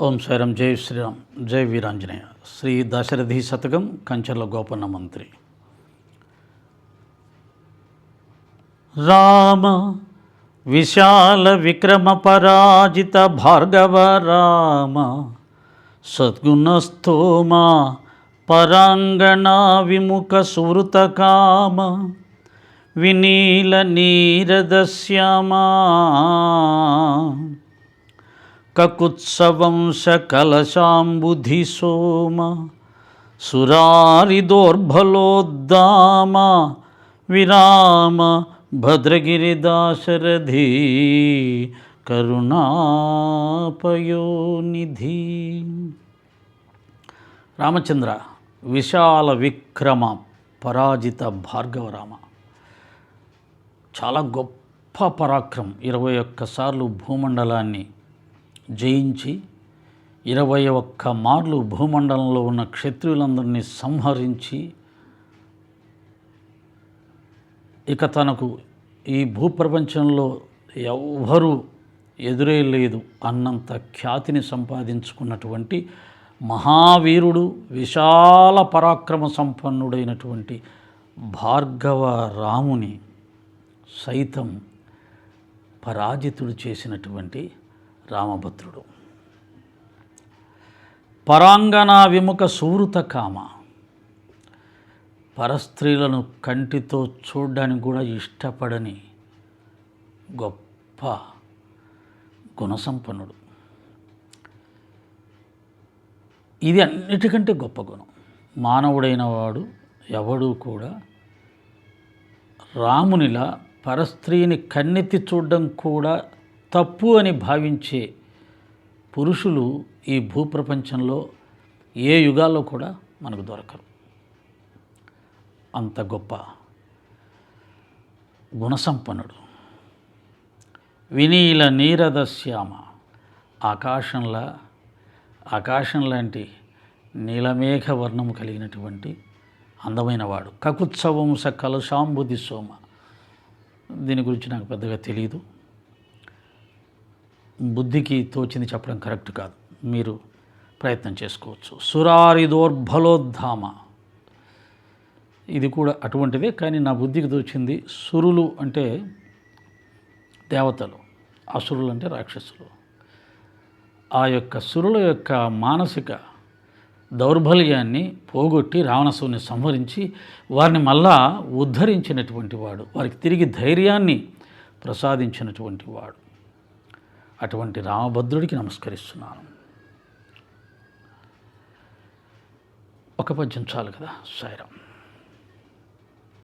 ఓం శైరం జై శ్రీరామ్. జై వీరాంజనేయ. శ్రీ దశరథి శతకం కంచర్ల గోపన్న మంత్రి. రామ విశాల విక్రమ పరాజిత భార్గవ రామ సద్గుణస్థోమ పరాంగణ విముఖ సువృత కామ వినీల నీరద శ్యామా కకుత్సవంశ కలశాంబుధి సోమ సురారిదోర్భలోద్దామ విరామ భద్రగిరిదాశరథి కరుణాపయోనిధి. రామచంద్ర విశాల విక్రమ పరాజిత భార్గవరామ. చాలా గొప్ప పరాక్రమం. ఇరవై ఒక్కసార్లు భూమండలాన్ని జయించి ఇరవై ఒక్క మార్లు భూమండలంలో ఉన్న క్షత్రియులందరినీ సంహరించి ఇక తనకు ఈ భూప్రపంచంలో ఎవ్వరూ ఎదురే లేదు అన్నంత ఖ్యాతిని సంపాదించుకున్నటువంటి మహావీరుడు విశాల పరాక్రమ సంపన్నుడైనటువంటి భార్గవ రాముని సైతం పరాజితుడు చేసినటువంటి రామభద్రుడు. పరాంగణ విముఖ సువృత కామ. పరస్త్రీలను కంటితో చూడడానికి కూడా ఇష్టపడని గొప్ప గుణసంపన్నుడు. ఇది అన్నిటికంటే గొప్ప గుణం. మానవుడైన వాడు ఎవడూ కూడా రామునిలా పరస్త్రీని కన్నెత్తి చూడడం కూడా తప్పు అని భావించే పురుషులు ఈ భూప్రపంచంలో ఏ యుగాల్లో కూడా మనకు దొరకరు. అంత గొప్ప గుణసంపన్నుడు. వినీల నీరద శ్యామ. ఆకాశంలా ఆకాశం లాంటి నీలమేఘ వర్ణము కలిగినటువంటి అందమైన వాడు. కకుత్సవంస కలశాంబుది సోమ. దీని గురించి నాకు పెద్దగా తెలియదు బుద్ధికి తోచింది చెప్పడం కరెక్ట్ కాదు. మీరు ప్రయత్నం చేసుకోవచ్చు. సురారిదోర్భలోద్ధామ. ఇది కూడా అటువంటిదే కానీ నా బుద్ధికి తోచింది సురులు అంటే దేవతలు. అసురులు అంటే రాక్షసులు. ఆ యొక్క సురుల యొక్క మానసిక దౌర్బల్యాన్ని పోగొట్టి రావణసుని సంహరించి వారిని మళ్ళా ఉద్ధరించినటువంటి వాడు వారికి తిరిగి ధైర్యాన్ని ప్రసాదించినటువంటి వాడు. అటువంటి రామభద్రుడికి నమస్కరిస్తున్నాను. ఒక పద్యం చాలు కదా సాయిరామ్.